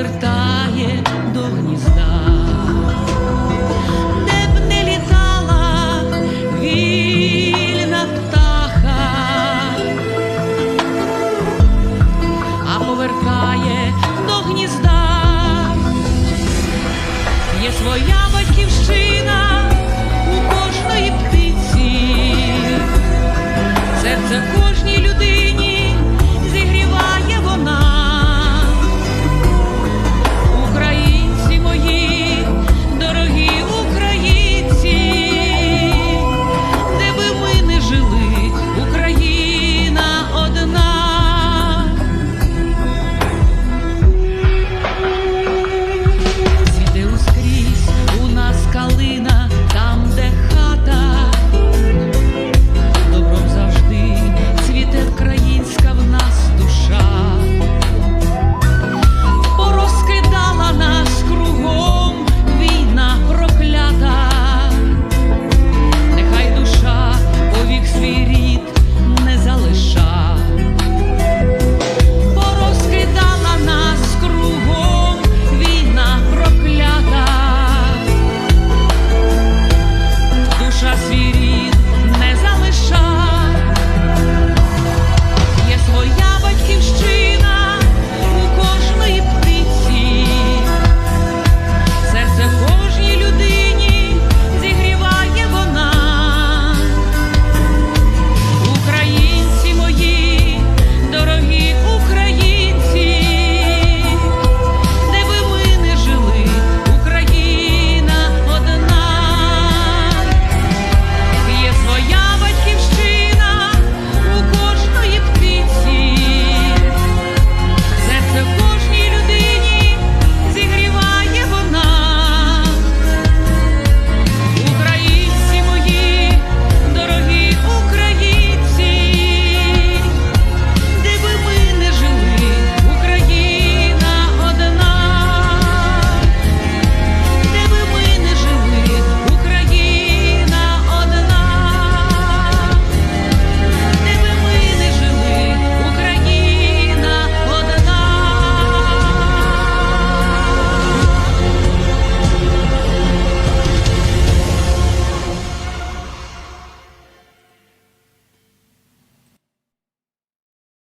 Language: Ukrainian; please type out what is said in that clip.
повертає до гнізда, де б не літала вільна птаха, а повертає до гнізда, є своя.